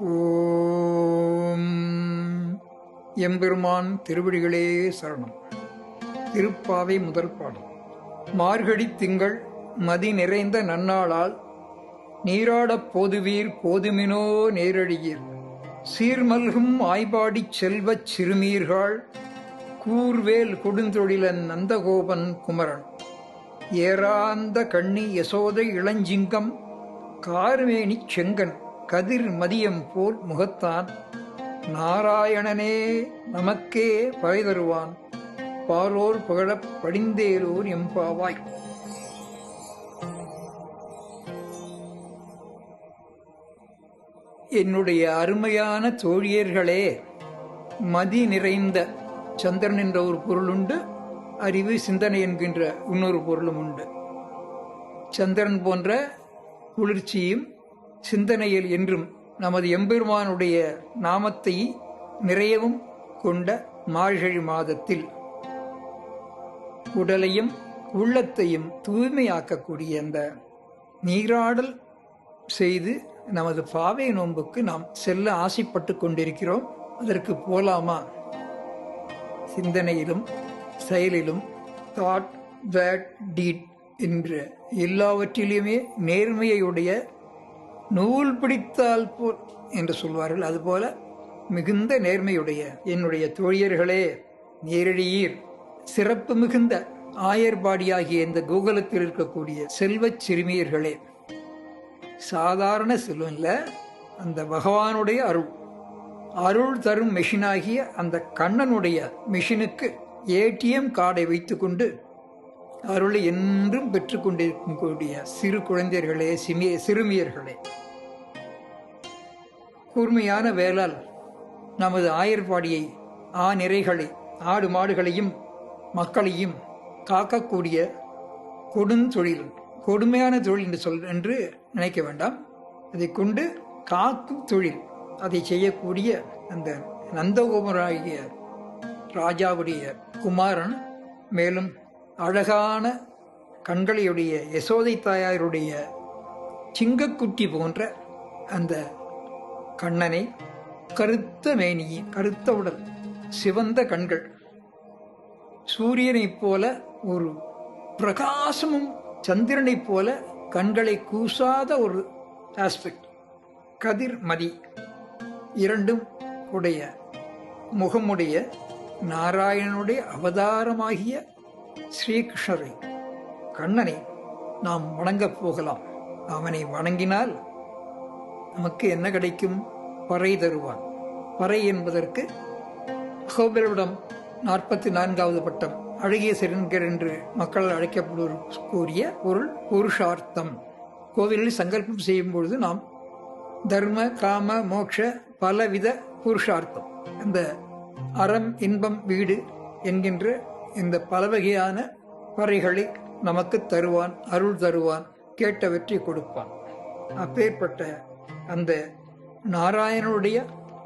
ஓம். எம்பெருமான் திருவடிகளே சரணம். திருப்பாவை முதல் பாடல். மார்கழி திங்கள் மதி நிறைந்த நன்னாளால் நீராடப் போதுவீர் போதுமினோ நேரடியீர் சீர்மல்கும் ஆய்பாடிச் செல்வச் சிறுமீர்கள் கூர்வேல் கொடுந்தொழிலன் நந்தகோபன் குமரன். ஏராந்த கண்ணி யசோதை இளஞ்சிங்கம் கார்மேனிச் செங்கன். கதிர் மதியம் போல் முகத்தான் நாராயணனே நமக்கே பகை தருவான். பாலோர் புகழப் படிந்தேலோர் எம்பாவாய். என்னுடைய அருமையான தோழியர்களே மதி நிறைந்த சந்திரன் என்ற ஒரு பொருள் உண்டு அறிவு சிந்தனை என்கின்ற இன்னொரு பொருளும் உண்டு. சந்திரன் போன்ற குளிர்ச்சியும் சிந்தனையில் என்றும் நமது எம்பெருமானுடைய நாமத்தை நிறையவும் கொண்ட மார்கழி மாதத்தில் உடலையும் உள்ளத்தையும் தூய்மையாக்கக்கூடிய அந்த நீராடல் செய்து நமது பாவை நோன்புக்கு நாம் செல்ல ஆசைப்பட்டு கொண்டிருக்கிறோம். அதற்கு போலாமா? சிந்தனையிலும் செயலிலும் தாட் வேட் டீட் என்ற எல்லாவற்றிலுமே நேர்மையுடைய நூல் பிடித்தால் போல் என்று சொல்வார்கள். அதுபோல மிகுந்த நேர்மையுடைய என்னுடைய தோழியர்களே நேரடியீர் சிறப்பு மிகுந்த ஆயர்பாடியாகிய இந்த கோகுலத்தில் இருக்கக்கூடிய செல்வச் சிறுமியர்களே சாதாரண செல்வம் இல்லை அந்த பகவானுடைய அருள். அருள் தரும் மெஷினாகிய அந்த கண்ணனுடைய மெஷினுக்கு ஏடிஎம் கார்டை வைத்துக்கொண்டு அருளை என்றும் பெற்றுக்கொண்டிருக்கக்கூடிய சிறு குழந்தையர்களே சிமிய சிறுமியர்களே. கூர்மையான வேளால் நமது ஆயர்பாடியை ஆ நிறைகளை ஆடு மாடுகளையும் மக்களையும் காக்கக்கூடிய கொடுந்தொழில் கொடுமையான தொழில் என்று சொல் என்று நினைக்க வேண்டாம். அதை கொண்டு காக்கும் தொழில் அதை செய்யக்கூடிய அந்த நந்தகோபராகிய ராஜாவுடைய குமாரன் மேலும் அழகான கண்களையுடைய யசோதை தாயாருடைய சிங்கக்குட்டி போன்ற அந்த கண்ணனை கருத்த மேனியை கருத்த உடல் சிவந்த கண்கள் சூரியனைப் போல ஒரு பிரகாசமும் சந்திரனைப் போல கண்களை கூசாத ஒரு ஆஸ்பெக்ட் கதிர் மதி. இரண்டும் உடைய முகமுடைய நாராயணனுடைய அவதாரமாகிய ஸ்ரீகிருஷ்ணரை கண்ணனை நாம் வணங்கப் போகலாம். அவனை வணங்கினால் நமக்கு என்ன கிடைக்கும்? பறை தருவான். பறை என்பதற்கு அகோபரிடம் நாற்பத்தி நான்காவது பட்டம் அழகிய சிறன்கர் என்று மக்கள் அழைக்கப்படுவர் கூறிய பொருள் புருஷார்த்தம். கோவிலில் சங்கல்பம் செய்யும் பொழுது நாம் தர்ம காம மோட்ச பலவித புருஷார்த்தம். அந்த அறம் இன்பம் வீடு என்கின்ற இந்த பல வகையான பறைகளை நமக்கு தருவான் அருள் தருவான் கேட்டவற்றை கொடுப்பான். அப்பேற்பட்ட அந்த நாராயணனுடைய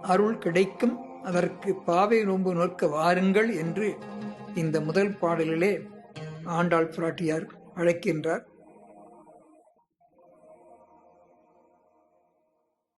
அருள் கிடைக்கும். அதற்கு பாவை நோன்பு நோக்க வாருங்கள் என்று இந்த முதல் பாடலிலே ஆண்டாள் பிராட்டியார் அழைக்கின்றார்.